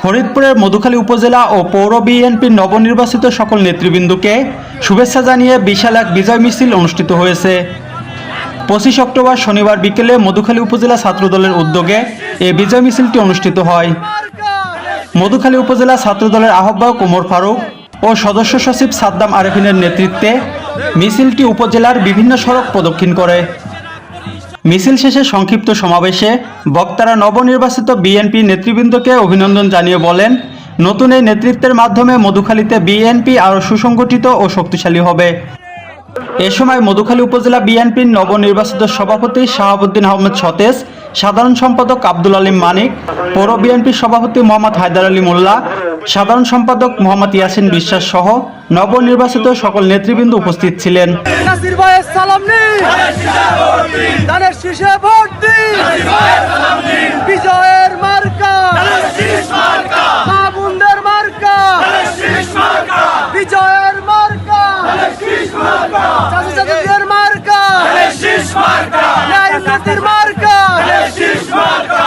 ফরিদপুরের মধুখালী উপজেলা ও পৌর বিএনপির নবনির্বাচিত সকল নেতৃবৃন্দকে শুভেচ্ছা জানিয়ে বিশাল এক বিজয় মিছিল অনুষ্ঠিত হয়েছে। পঁচিশ অক্টোবর শনিবার বিকেলে মধুখালী উপজেলা ছাত্রদলের উদ্যোগে এ বিজয় মিছিলটি অনুষ্ঠিত হয়। মধুখালী উপজেলা ছাত্রদলের আহ্বায়ক ওমর ফারুক ও সদস্য সচিব সাদ্দাম আরেফিনের নেতৃত্বে মিছিলটি উপজেলার বিভিন্ন সড়ক প্রদক্ষিণ করে। মিছিল শেষে সংক্ষিপ্ত সমাবেশে বক্তারা নবনির্বাচিত বিএনপি নেতৃবৃন্দকে অভিনন্দন জানিয়ে বলেন, নতুন এই নেতৃত্বের মাধ্যমে মধুখালীতে বিএনপি আরও সুসংগঠিত ও শক্তিশালী হবে। এ সময় মধুখালী উপজেলা বিএনপির নবনির্বাচিত সভাপতি শাহাবুদ্দিন আহমেদ সতেজ, সাধারণ সম্পাদক আব্দুল আলিম মানিক, পৌর বিএনপির সভাপতি মোহাম্মদ হায়দার আলী মোল্লা সাধারণ সম্পাদক মোহাম্মদ ইয়াসিন বিশ্বাস সহ নবনির্বাচিত সকল নেতৃবৃন্দ উপস্থিত ছিলেন। বিজয়ের মার্কা। মার্কা।